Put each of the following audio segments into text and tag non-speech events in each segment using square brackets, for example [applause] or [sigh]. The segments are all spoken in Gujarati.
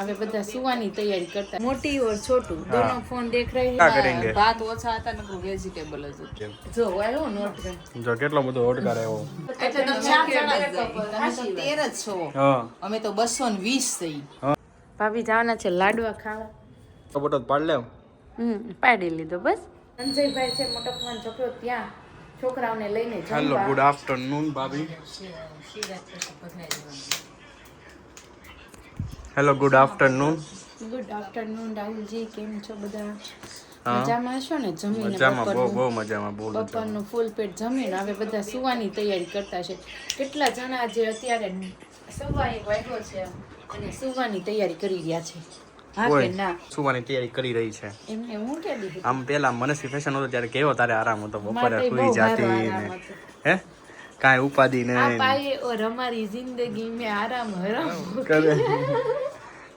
હવે બધા સુવાની તૈયારી કરતા. મોટી ઓર છોટું દોનો ફોન દેખ રહે ભાત ઓછા હતા ને વેજીટેબલ જ જો આયો નોટ જો કેટલો બધો ઓટકાર આવ્યો એટલે તો ચાર જણા તમે તો છો. અમે તો 220 થઈ. ભાભી જવાના છે લાડવા ખાવા. તો બટો પાડ લે હમ પાડી લીધો બસ. સંજયભાઈ છે મોટો ફોન છોકરો ત્યાં. છોકરાઓને લઈને હેલો ગુડ આફ્ટરનૂન ભાભી. Hello good afternoon good afternoon Rahul ji કેમ છો બધા. મજામાં છો ને? જમીને મજામાં બહુ બહુ મજામાં બહુ બપોરનું ફૂલ પેટ જમીને હવે બધા સુવાની તૈયારી કરતા છે. કેટલા જણા જે અત્યારે સવા એક વાગ્યો છે અને સુવાની તૈયારી કરી રહ્યા છે? સુવાની તૈયારી કરી રહી છે. એમને હું કે દીધું? આમ પેલા મનસ્વી ફેશન હતો ત્યારે કેવો તારે આરામ હતો. બપોરે સુઈ જાતી. હે? કાંઈ ઉપાધિ આ નહીં પાયે ઓર हमारी जिंदगी में आराम हराम करे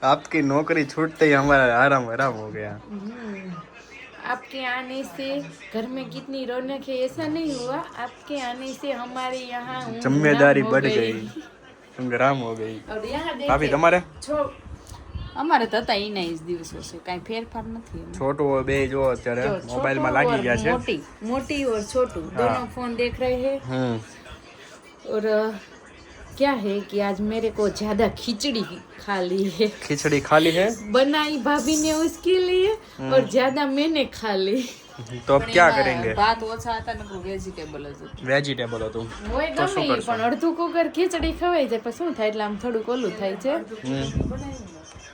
आपकी नौकरी छूटते ही हमारा आराम हराम हो गया हम्म, आपके आने से घर में कितनी रौनक है ऐसा नहीं हुआ आपके आने से हमारे यहाँ ऊँट जिम्मेदारी नाम हो बढ़ गई संग्राम हो गई और यहाँ ભાભી देखिए તમારે છો અમારે તો હતા એના જ દિવસો છે કાંઈ ફેરફાર નથી એમાં. છોટું બે જો અત્યારે જો, મોબાઈલમાં छोटू લાગી और ગયા છે मोटी मोटी और छोटू दोनों फोन देख रहे हैं હમ और अ, क्या है कि आज मेरे को ज्यादा खिचड़ी खा ली है खिचड़ी खाली है बनाई भाभी ने उसके लिए और ज्यादा मैंने खा ली तो अब क्या करेंगे ભાત ઓછા હતા નકરું વેજીટેબલ જ હતું વેજીટેબલ હતું હોય તો શું ગમે ઈ, કરશો? પણ અડધું કુકર ખીચડી ખવાય જાય પછી શું થાય એટલે આમ થોડુંક ઓલું થાય છે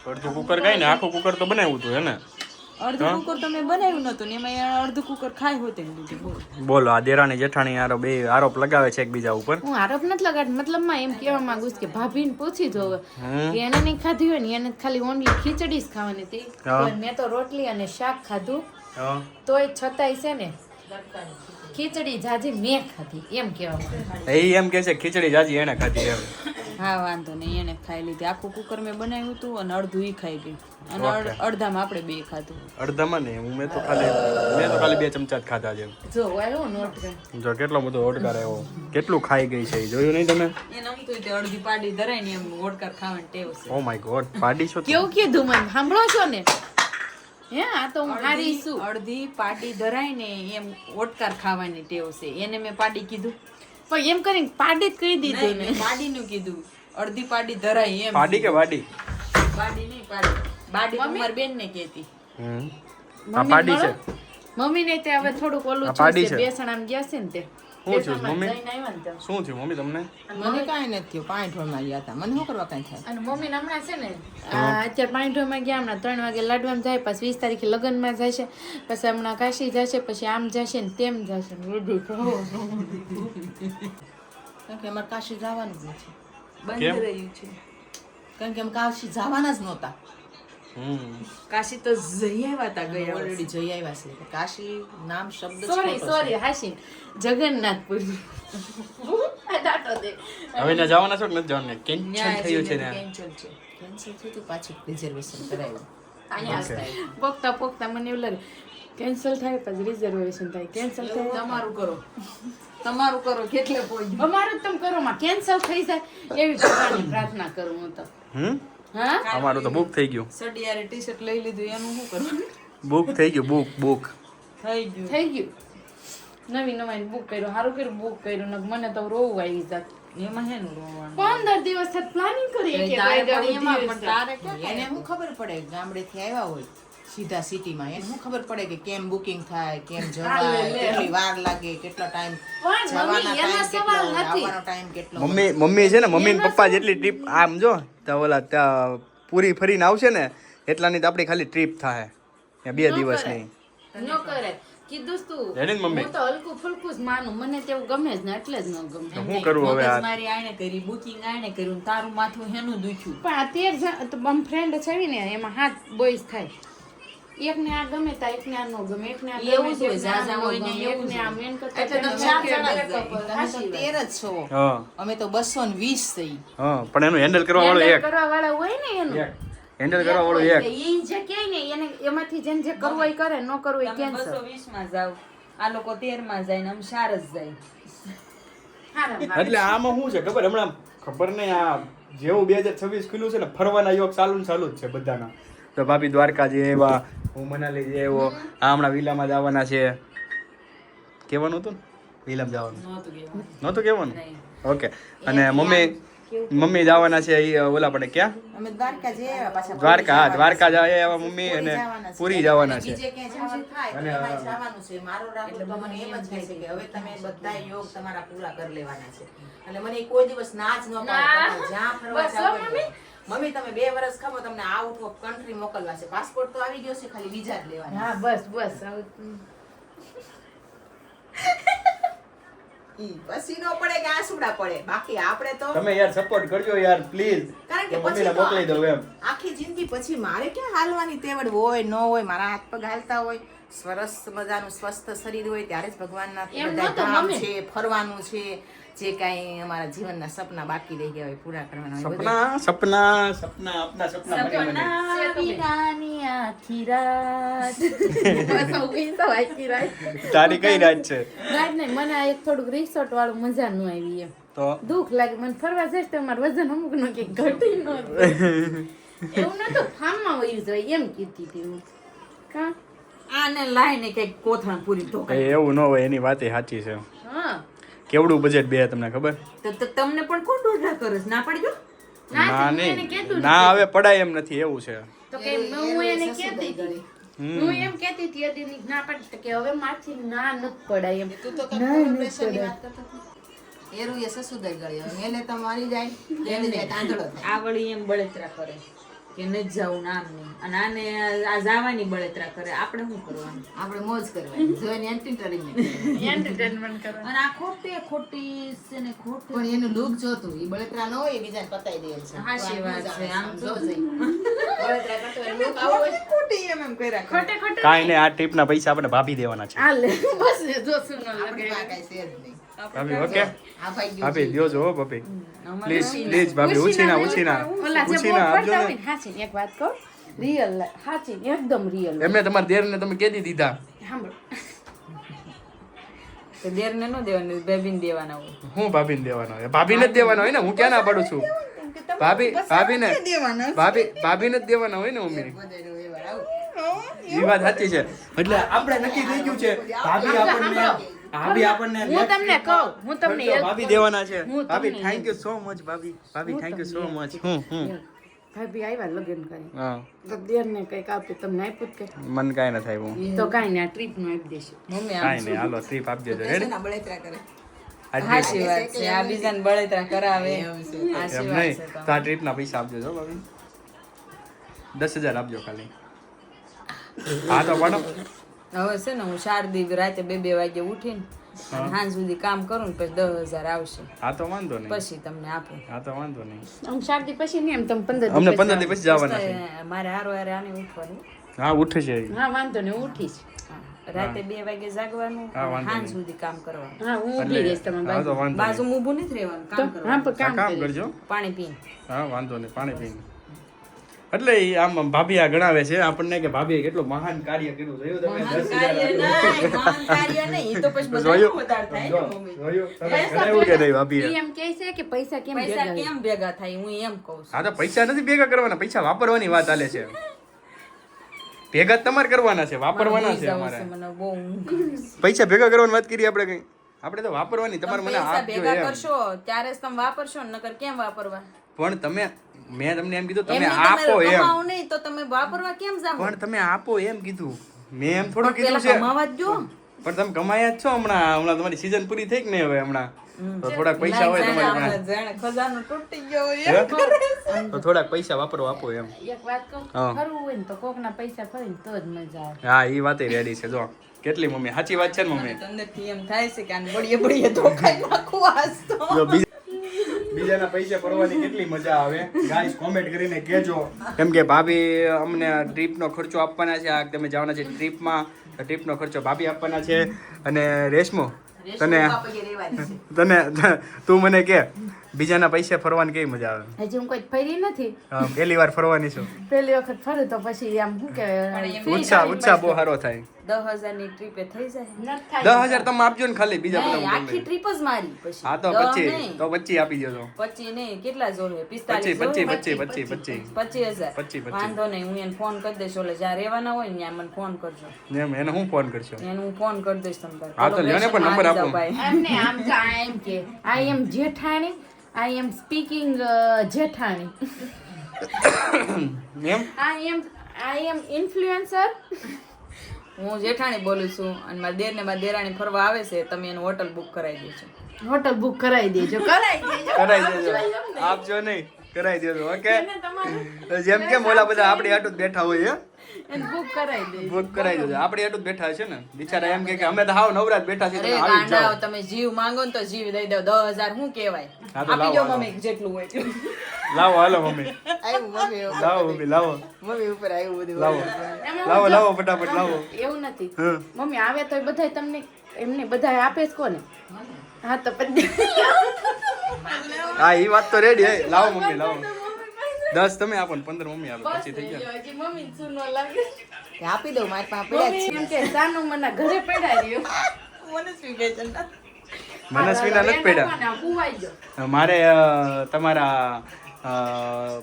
અડધું કુકર કઈ ને આખું કુકર તો બનાવ્યું હતું હે ને અડધું કુકર તો મેં બનાવ્યું નતું ને એમાં અડધું કુકર ખાઈ હોત એમ બોલો આ દેરાણી જેઠાણી આરો બે આરોપ લગાવે છે એકબીજા ઉપર? હું આરોપ નથી લગાડતી મતલબમાં એમ કહેવા માંગુ છું કે ભાભીને પૂછી જો કે એને નહીં ખાધી હોય ને એને ખાલી ઓનલી ખીચડી જ ખાવાની હતી. મેં તો રોટલી અને શાક ખાધું. તોય છતાંય છે ને ખીચડી જાજી મેં ખાધી એમ કહેવા એ એમ કે છે ખીચડી જાજી એને ખાધી એમ. હા વાંધો નહીં એને ખાઈ લીધી. આખું કુકર મેં બનાવ્યું હતું અને અડધું ઈ ખાઈ ગઈ. અને અડધામાં આપણે બે ખાધું. અડધામાં ને હું મેં તો ખાલી મેં તો ખાલી બે ચમચા જ ખાધા છે જો આવ્યો નોટ જો કેટલો બધો ઓડકાર આવ્યો. કેટલું ખાઈ ગઈ છે જોયું નહીં તમે? એને આમ તો તે અડધી પાડી ધરાય ને એમ ઓડકાર ખાવાની ટેવ છે. ઓ માય ગોડ પાડી છો કેવું કીધું મને? સાંભળો છો ને? હે આ તો હું હારી છું. અડધી પાડી ધરાય ને એમ ઓડકાર ખાવાની ટેવ છે. એને મેં પાડી કીધું. પણ એમ કરીને પાડી જ કહી દીધું ને પાડી નું કીધું. અડધી પાડી ધરાય એમ. પાડી કે વાડી? પાડી નહીં પાડી. બાડી ઉમર બેન ને કેતી હમ. આ પાડી છે. મમ્મી ને તે હવે થોડુંક ઓલું છે છે. બેસણ આમ ગયા છે ને તે. શું થયું? મમ્મી? જઈને આવ્યા ને તે. શું થયું મમ્મી તમને? મને કાંઈ નથી થયું પાંચ ઢોળમાં ગયા હતા. મને શું કરવા કાંઈ થાય? અને મમ્મી હમણાં છે ને આ અત્યારે પાંઠોમાં ગયા હમણાં ત્રણ વાગે લાડવામાં જાય પછી વીસ તારીખે લગ્નમાં જશે પછી હમણાં કાશી જશે પછી આમ જશે ને તેમ જશે. કારણ કે અમારે કાશી જવાનું જ નથી. બંધ રહ્યું છે. કારણ કે અમે કાશી જવાના જ નહોતા. કાશી તો જઈ આવ્યા હતા ગયા ઓલરેડી જઈ આવ્યા છે. કાશી નામ શબ્દ સોરી સોરી હાશી જગન્નાથપુર. આ દાંટો દે. હવે ના જવાના છો કે નથી જવાના? કેન્સલ થયું છે ને કેન્સલ થયું તો પાછું રિઝર્વેશન કરાવ્યું. અહીંયા પોકતા પોગતા મને એવું લાગે કેન્સલ થાય પછી રિઝર્વેશન થાય. કેન્સલ થાય. તમારું કરો. તમારું કરો કેટલે પહોંચ્યું અમારું જ તમે કરો માં કેન્સલ થઈ જાય. એવી ભગવાનની પ્રાર્થના કરું હું તો. હમ? અમારું તો બુક થઈ ગયું. સડિયારે ટી શર્ટ લઈ લીધું એનું શું કરવાનું? બુક થઈ ગયું બુક બુક થઈ ગયું. થઈ ગયું? નવી નવાઈ બુક કર્યું સારું કર્યું બુક કર્યું ને મને તો રોવું આવી જાત. એમાં હેનું રોવાનું? પંદર દિવસ થત પ્લાનિંગ કરી કે તારે પણ એમાં પણ તારે એને શું ખબર પડે? ગામડે થી આવ્યા હોય. સીધા સિટીમાં એને શું ખબર પડે કે કેમ બુકિંગ થાય કેમ જવાય કેટલી વાર લાગે કેટલો ટાઈમ જવાના મમ્મી, ટાઈમ કેટલો આવવાનો ટાઈમ કેટલો મમ્મી મમ્મી છે ને મમ્મી ને પપ્પા જેટલી ટ્રીપ આમ જો તો ઓલા ત્યાં પૂરી ફરીને આવશે ને એટલાની તો આપણી ખાલી ટ્રીપ થાય બે દિવસની ન કરે. કીધું તું મમ્મી? હું તો હલકું ફુલકું જ માનું. મને તેવું ગમે જ ને એટલે જ ન ગમે. શું કરવું હવે મારી આણે કરી બુકિંગ આણે કર્યું તારું માથું હેનું દુખ્યું. પણ આ તેર આમ ફ્રેન્ડ છે ને એમાં હાથ બોયસ થાય. એકને આ ગમે તા એકને આ ન ગમે એકને આ એવું જ હોય, ઝાઝા હોય ને એવું આ મેન કરતા એટલે તમે ચાર જણા તમે હાચી તો વાત. તેર જ છો. હા. અમે તો બસો ને વીસ થઈ. હા પણ એનું હેન્ડલ કરવા વાળો એક. કરવા વાળો હોય ને એનું. હેન્ડલ કરવા વાળો એક. ઈ જે કે ને એને એમાંથી જેને જે કરવું હોય કરે ન કરવું હોય કેન્સલ. બસો વીસમાં જાવ આ લોકો તેરમાં જાય ને અમે ચાર જ જાય. એટલે આમાં શું છે ખબર? હમણાં ખબર નહીં આ જેવું બે હજાર છવ્વીસ ખુલ્યું છે ને ફરવાના યોગ ચાલુ ને ચાલુ જ છે બધાના. તો ભાભી દ્વારકા જે એવા હું મનાલી જે એવો આ હમણાં વિલામાં જવાના છે. કહેવાનું હતું ને? વિલામ જવાનું. નહોતું કહેવાનું. ઓકે. અને મમ્મી મમ્મી જવાના છે ઓલા પડે ક્યાં? દ્વારકા હા દ્વારકા જાય એવા મમ્મી અને પૂરી જવાના છે. બીજે અને, મારો તો મને એમ જ છે કે હવે તમે બધા યોગ તમારા પૂરા કરી લેવાના છે. એટલે મને કોઈ દિવસ ના જ ન. પાડે જ્યાં ફરવા જાવું. મમ્મી. તમે બે વર્ષ ખમો તમને આઉટ ઓફ કન્ટ્રી મોકલવા છે. પાસપોર્ટ તો આવી ગયો છે ખાલી વિઝા જ લેવાના હા બસ બસ. હવે તું- ઈ પછી નો પડે કે આસુડા પડે. બાકી આપણે તો તમે યાર સપોર્ટ કરજો યાર પ્લીઝ કારણ કે પછી મોકલી દઉં એમ. આખી જિંદગી પછી મારે ક્યાં હાલવાની? તેવડ હોય ન હોય મારા હાથ પગ હાલતા હોય. સરસ મજાનું સ્વસ્થ શરીર હોય ત્યારે જ ભગવાનના બધા નહોતું, છે ફરવાનું છે જે કાંઈ અમારા જીવનના સપના બાકી રહી ગયા હોય પૂરા કરવાના હોય સપના સપના સપના આપના સપના સપના. વિનાની આખી રાત. કઈ તો તારી કઈ રાત છે? રાત નહીં મને એક થોડુંક રિસોર્ટ વાળું મજા ન આવી એમ. તો? દુઃખ લાગે મને ફરવા જઈશ તો મારું વજન અમુક નો કે ઘટી ન [laughs] એવું નતું ફાર્મમાં વયું હોય એમ કીધી હતી હું કા? આને લાઈને કંઈક કોથળા પૂરી ઢોકાય એ એવું ન હોય એની વાત સાચી છે. હા. કેવડું બજેટ બે તમને ખબર? તો તો તમને પણ કોણ દોઢા કરસ ના પડજો. ના ના એને નહીં ના હવે પડાય એમ નથી એવું છે. તો કે હું એને કહેતી હતી. હું એમ કહેતી હતી અદિની ના પાડી. કે હવે મારથી ના નથી પડાય એમ. તું તો કંઈક pressure વાત કરતો. એરું એ સસુદાઈ ગળ્યો. એને તમારી જાય એને જાય થાય. આ વળી એમ બળતરા કરે. કે ન જવું નામ નહીં. અને આને આ જાવાની બળતરા કરે. આપણે શું કરવાનું? આપણે મોજ કરવાની. જોઈને એન્ટરટેનમેન્ટ એન્ટરટેનમેન્ટ કરવા અને આ ખોટી ખોટી છે ને ખોટી પણ એનું લુક જોતું. એ બળતરા ન હોય એ બીજાને પતાઈ દે છે. હાચી વાત છે. આમ જો જઈ. [laughs] બળતરા કરતો હોય look આવો ખોટી એમ એમ કર્યા ખોટે ખોટે કાંઈ નહીં આ ટીપના પૈસા આપણે ભાભી દેવાના છે. હાલે. બસ જો શું ન આપણી લગે કાંઈ છે નહીં. ભાભી ઓકે? આ ભાઈ ગયું ભાભી દ્યો જો ભાભી. પ્લીઝ પ્લીઝ ભાભી ઉછીના ઉછીના ઉછીના. આપજો ને હાચી એક વાત કહું? રિયલ હાચી એકદમ રિયલ એમને તમારા દેરને તમે કેદી દીધા. સાંભળો. તો દેરને ન દેવાનું બેબીને દેવાના હોય. હું ભાભીને દેવાનો હોય? ભાભીને જ દેવાનો હોય ને? હું ક્યાં ના પાડું છું? ભાભી ભાભીને ભાભી ભાભીને જ દેવાના હોય ને મમ્મી એ વાત સાચી છે. એટલે આપણે નક્કી થઈ ગયું છે ભાભી આપણને ભાભી આપણને હું તમને કહું હું તમને ભાભી દેવાના છે. ભાભી થેન્ક યુ સો મચ ભાભી. ભાભી થેન્ક યુ સો મચ હું હું ભાભી આવ્યા લગ્ન કરી. હા. તો દેરને કંઈક આપ્યું તમને આપ્યું કે? મન કાંઈ ન થાય હું તો કાંઈ ના ટ્રીપનું આપી દેશે. મમ્મી આમ કાંઈ નહીં હાલો ટ્રીપ આપી દેજો. હેડ ના બળેતરા કરે. હાચી વાત છે આ બીજાને બળેતરા કરાવે? એમ નહીં. તો. આ ટ્રીપના પૈસા આપજો છો ભાભી. દસ હજાર આપજો ખાલી. હા તો પાડો હવે છે ને હું શારદી રાતે બે બે વાગે ઉઠીને સાંજ સુધી કામ કરું ને પછી દસ હજાર આવશે. હા તો વાંધો નહીં. પછી તમને આપું. હા તો વાંધો નહીં. આમ શારદી પછી નહીં એમ તમે પંદર અમને પંદર દિવસ જવાના છે. મારે હારો હારે આને ઉઠવાનું. હા ઉઠે છે. હા વાંધો નહીં ઉઠીશ. હા. રાતે બે વાગે જાગવાનું હા, સાંજ સુધી કામ કરવાનું. હા હું ઊભી રહીશ તમે હા બાજુ. બાજુ ઊભું નથી રહેવાનું કામ કરવાનું. હા, કામ કામ કરજો. પાણી પીને. હા વાંધો નહીં પાણી પીને. એટલે આમ ભાભી આ ગણાવે છે. આપણને કે ભાભીએ કેટલું મહાન કાર્ય કર્યું જોયું તમે? દસ હજાર કાર્ય નહીં, મહાન કાર્ય નહીં. ઈ તો પછી બધાનું જોયું? કે નહીં ભાભી એમ કે છે કે પૈસા કેમ પૈસા કેમ ભેગા થાય? હું એમ કહું હા તો પૈસા નથી ભેગા કરવાના. પૈસા વાપરવાની વાત ચાલે છે. ભેગા તમારે કરવાના છે. વાપરવાના છે અમારે. પૈસા ભેગા કરવાની વાત કરી આપણે કઈ? આપણે તો વાપરવાની. તમારે મને ભેગા કરશો ત્યારે જ તમે વાપરશો ને નકર કેમ વાપરવા? પણ તમે મેં તમને એમ કીધું તમે આપો એમ. કમાઓ નહીં તો તમે વાપરવા કેમ જાવ પણ તમે આપો એમ કીધું. મેં એમ થોડું કીધું છે. કમાવા જ જો. પણ તમે કમાયા જ છો હમણાં. હમણાં તમારી સીઝન પૂરી થઈ કે નહીં હવે હમણાં? તો થોડાક પૈસા હોય તમારી પાસે. જાણે ખજાનો તૂટી ગયો હોય એમ. તો થોડાક પૈસા વાપરો આપો એમ. એક વાત કહું ખરું હોય ને તો કોકના પૈસા ફરીને તો જ મજા આવે. હા એ વાતે રેડી છે જો. કેટલી મમ્મી? સાચી વાત છે ને મમ્મી? તમને એમ થાય છે કે આને બળીએ બળીએ ધોકાઈ નાખું આજ તો. બીજાના પૈસા ભરવાની કેટલી મજા આવે? ગાઈસ કોમેન્ટ કરીને કહેજો. કેમ કે ભાભી અમને ટ્રીપનો ખર્ચો આપવાના છે. આ તમે જવાના છે ટ્રીપમાં ટ્રીપનો ખર્ચો ભાભી આપવાના છે. અને રેશમો તને તને તું મને કે બીજાના પૈસે ફરવાની કેવી મજા આવે? હજી હું કોઈ ફરી નથી. પહેલી વાર ફરવાની છું. પહેલી વખત ફરું તો પછી આમ શું કે ઉત્સાહ ઉત્સાહ બહુ સારો થાય. દસ હજારની ટ્રીપે થઈ જાય. દસ હજાર તમે આપજો ને ખાલી બીજા બધા આખી ટ્રીપ જ મારી પછી. હા તો દસ તો પચી આપી દેજો પચી નહીં કેટલા જોવે? પિસ્તાલીસ પચી જોવે? પચી પચી પચી પચીસ હજાર. વાંધો નહીં હું એને ફોન કરી દઈશ. ઓલે જ્યાં રહેવાના હોય ત્યાં મને ફોન કરજો. એમ એને હું ફોન કરશો? એને હું ફોન કરી દઈશ તમ હા, તો લ્યો પણ નંબર આપો. ભાઈ. એમ ને આમ તો એમ કે એમ જેઠાણી આઈ [coughs] એમ સ્પીકિંગ જેઠાણી એમ? આઈ એમ આઈ એમ ઇન્ફ્લુએન્સર હું જેઠાણી બોલું છું અને મારા દેર ને મારા દેરાણી ફરવા આવે છે તમે એનું હોટલ બુક કરાવી દેજો. હોટલ બુક કરાવી દેજો. કરાવી દેજો. કરાઈ દેજો. આપજો નહીં કરાવી દેજો ઓકે? જેમ કેમ ઓલા બધા આપણી આટું જ બેઠા હોય બુક કરાવી બુક કરાઈ દેજો. આપણી આટું બેઠા છે ને. બિચારા એમ કે કે અમે તો હાવ નવરાત બેઠા છીએ તમે આવી જાઓ. તમે જીવ માંગો ને તો જીવ દઈ દો. દસ હજાર કહેવાય? આપી દો મમ્મી જેટલું હોય. લાવો હાલો મમ્મી. આવ્યું મમ્મી લાવો મમ્મી લાવો. મમ્મી ઉપર આવ્યું બધું લાવો. લાવો લાવો ફટાફટ લાવો. એવું નથી. મમ્મી આવે તો બધાય તમને એમને બધાય આપે જ કોને? હા તો પછી. હા એ વાત તો રેડી લાવો મમ્મી લાવો. દસ તમે આપો ને પંદર મમ્મી આપો પછી થઈ ગયા. હજી મમ્મી સુનો લાગે. આપી દઉં મારી પાસે પડ્યા છે. એમ કે સાનો મને ઘરે પડ્યા રહ્યો. મનસ્વીના નથી પડ્યા. મારે તમારા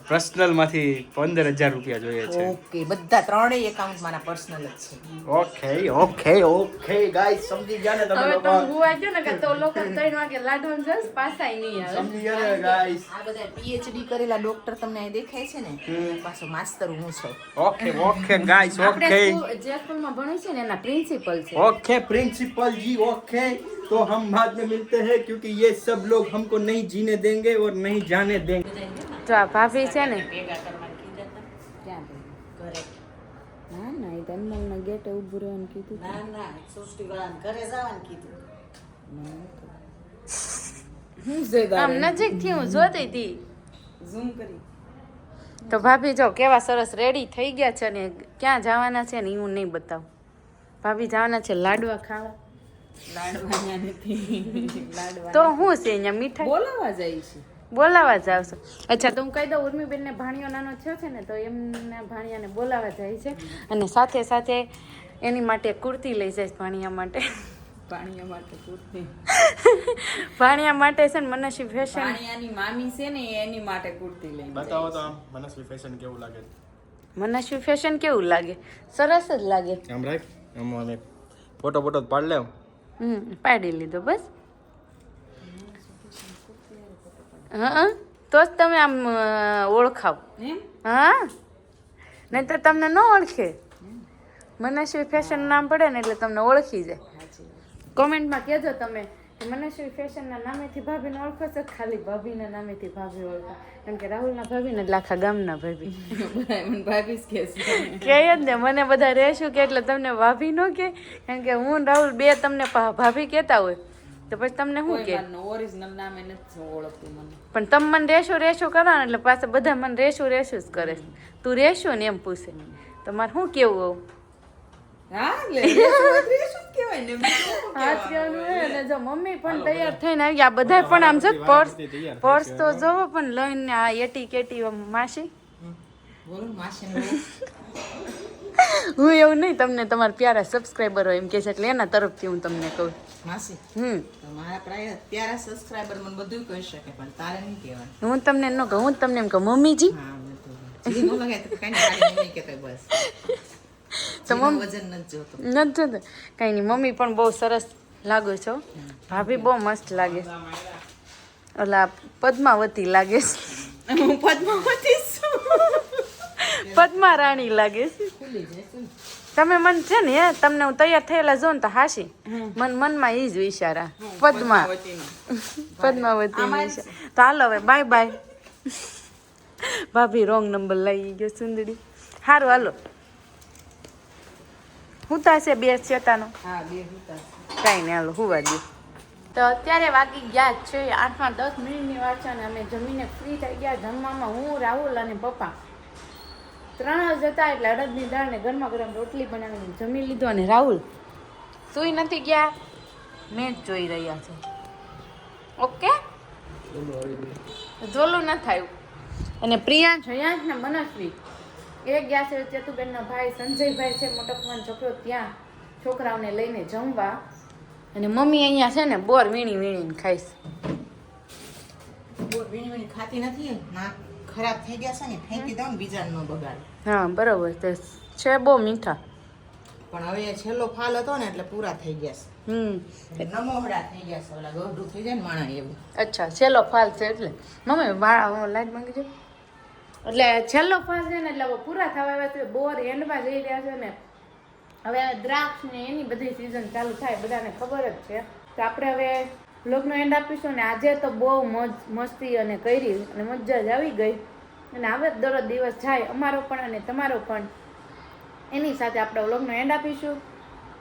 પર્સનલ માંથી પંદર હજાર રૂપિયા જોઈએ છે છે ઓકે બધા ત્રણેય એકાઉન્ટ મારા પર્સનલ જ છે ઓકે ઓકે ઓકે ગાઈસ સમજી ગયા ને તમે હવે લોકો તો પુવાઈ ગયો ને કે તો લોકો ત્રણ વાગે લાડવાનું જસ પાછા નહીં આવે સમજી ગયા ને ગાઈસ આ બધા પીએચડી કરેલા ડોક્ટર તમને અહીં દેખાય છે ને પાછો માસ્તર હું છું ઓકે ઓકે ગાઈસ આપણે ઓકે સ્કૂલ- જે સ્કૂલમાં ભણ્યું છે ને એના પ્રિન્સિપલ છે ओके प्रिंसिपल जी ओके तो हम बाद में मिलते हैं क्योंकि ये सब लोग हमको नहीं जीने देंगे और नहीं जाने देंगे તો આ ભાભી છે ને. ના ના એ તો ના ગેટે ઊભું રહેવાનું કીધું હું છે આમ તારે? નજીકથી હું જોતી હતી ઝૂમ કરી. તો ભાભી જો કેવા સરસ રેડી થઈ ગયા છે ને ક્યાં જવાના છે ને હું નહીં બતાવું. ભાભી જવાના છે લાડવા ખાવા. લાડવા નથી લાડવા તો હું છે અહીંયા મીઠાઈ? બોલાવા જાય છે. બોલાવા જ આવશે. અચ્છા તો હું કહી દઉં ઉર્મીબેનને ભાણિયો નાનો થયો છે ને તો એમના ભાણિયાને બોલાવા જાય છે અને સાથે સાથે એની માટે કુર્તી લઈ જાય ભાણિયા માટે. ભાણિયા માટે કુર્તી. ભાણિયા માટે છે ને મનસી ફેશન ભાણિયાની મામી છે ને એની માટે કુર્તી લઈ બતાવો તો આમ મનસી ફેશન કેવું લાગે? મનસી ફેશન કેવું લાગે? સરસ જ લાગે. આમ રાખ આમ અમે ફોટો ફોટો પાડ લે હમ પાડી લીધો બસ. હા તો જ તમે આમ ઓળખાવ. હા. નહીં તો તમને ન ઓળખે. મનસ્વી ફેશન નામ પડે ને એટલે તમને ઓળખી જાય. કોમેન્ટમાં કહેજો તમે કે મનસ્વી ફેશનના નામેથી ભાભીને ઓળખો છો? ખાલી ભાભીના નામેથી ભાભી ઓળખો. કારણ કે રાહુલના ભાભીને ને લાખા ગામના ભાભી. [laughs] મને ભાભી જ કહે જ ને મને બધા રહેશું કે એટલે તમને ભાભી ન કે કેમ કે હું રાહુલ બે તમને ભાભી કહેતા હોય. તો પછી તમને શું કે? ઓરિજિનલ નામે નથી ઓળખતું મને. પણ તમે મને રેશો રેશો કરો ને એટલે પાછા બધા મને રેશો રેશો જ કરે તું રેશો ને એમ પૂછે. તમારે શું કેવું આવું? હોય મમ્મી પણ તૈયાર થઈને આવી બધા પણ આમ જો પર્સ પર્સ તો જોવો પણ લઈને આ એટી કેટી માસી. હું એવું નહીં તમને તમારા પ્યારા સબસ્ક્રાઈબરો એમ કે છે એટલે એના તરફથી હું તમને કહું. માસી. હમ. મારા પ્રાય અત્યારે સબસ્ક્રાઈબર મને બધું કહી શકે પણ તારે નહીં કહેવાનું. હું તમને ન કહું હું તમને એમ કહું મમ્મીજી. કઈ નહીં, મમ્મી પણ બહુ સરસ લાગો છો ભાભી બહુ મસ્ત લાગે. ઓલા પદ્માવતી લાગે છે. હું પદ્માવતી છું. પદ્મા રાણી લાગે છે. તમે મન છે ને હે, તમને હું તૈયાર થયેલા જો ને તો હાસી મન મનમાં એ જ વિચારા પદ્મા. પદ્માવતી [laughs] તો હાલો હવે બાય બાય [laughs] ભાભી રોંગ નંબર લઈ ગયો સુંદરી. સારું હાલો. હું તાશે બે હા હતા કાંઈ નહીં હાલો હુવા દે તો અત્યારે વાગી ગયા જ છે આઠમાં દસ મિનિટની વાત છે અને અમે જમીને ફ્રી થઈ ગયા જમવામાં હું રાહુલ અને પપ્પા. ત્રણ જ હતા એટલે અડદની દાળને ગરમા ગરમ રોટલી બનાવીને જમી લીધો અને રાહુલ સુઈ નથી ગયા. મેચ જોઈ રહ્યા છે. ઓકે? જોલું ન થયું. અને પ્રિયાંશ હયાંશ ને મનસ્વી, એ ગયા છે ચેતુબેનના ભાઈ, સંજયભાઈ છે મોટો ફોન છોકરો ત્યાં છોકરાઓને લઈને જમવા. અને મમ્મી અહીંયા છે ને બોર વીણી વીણીને ખાઈશ બોર વીણી વીણી ખાતી નથી ના. ખરાબ થઈ ગયા છે ને ફેંકી દઉં ને બીજાને ન બગાડ. હા બરોબર. તે છે બહુ મીઠા. પણ હવે છેલ્લો ફાલ હતો ને એટલે પૂરા થઈ ગયા છે. હમ. નમોહડા થઈ ગયા છે ઓલા ગોઢું થઈ જાય ને માણા એવું. અચ્છા છેલ્લો ફાલ છે એટલે. મમ્મી વાળા લાઈટ માંગી જો એટલે છેલ્લો ફાલ છે ને એટલે હવે પૂરા થવા આવ્યા છે. બોર એન્ડમાં જઈ રહ્યા છે ને. હવે દ્રાક્ષ ને એની બધી સિઝન ચાલુ થાય બધાને ખબર જ છે. તો આપણે હવે બ્લોગનો એન્ડ આપીશું ને આજે તો બહુ મજ, મસ્તી અને કરી અને મજા જ આવી ગઈ. અને જ દરરોજ દિવસ જાય અમારો પણ અને તમારો પણ. એની સાથે આપણે વ્લોગનો એન્ડ આપીશું.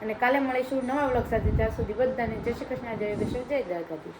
અને કાલે મળીશું નવા વ્લોગ સાથે. ત્યાં સુધી બધાને જય શ્રી કૃષ્ણ, જય દર્શન જય દ્વારકાધીશ.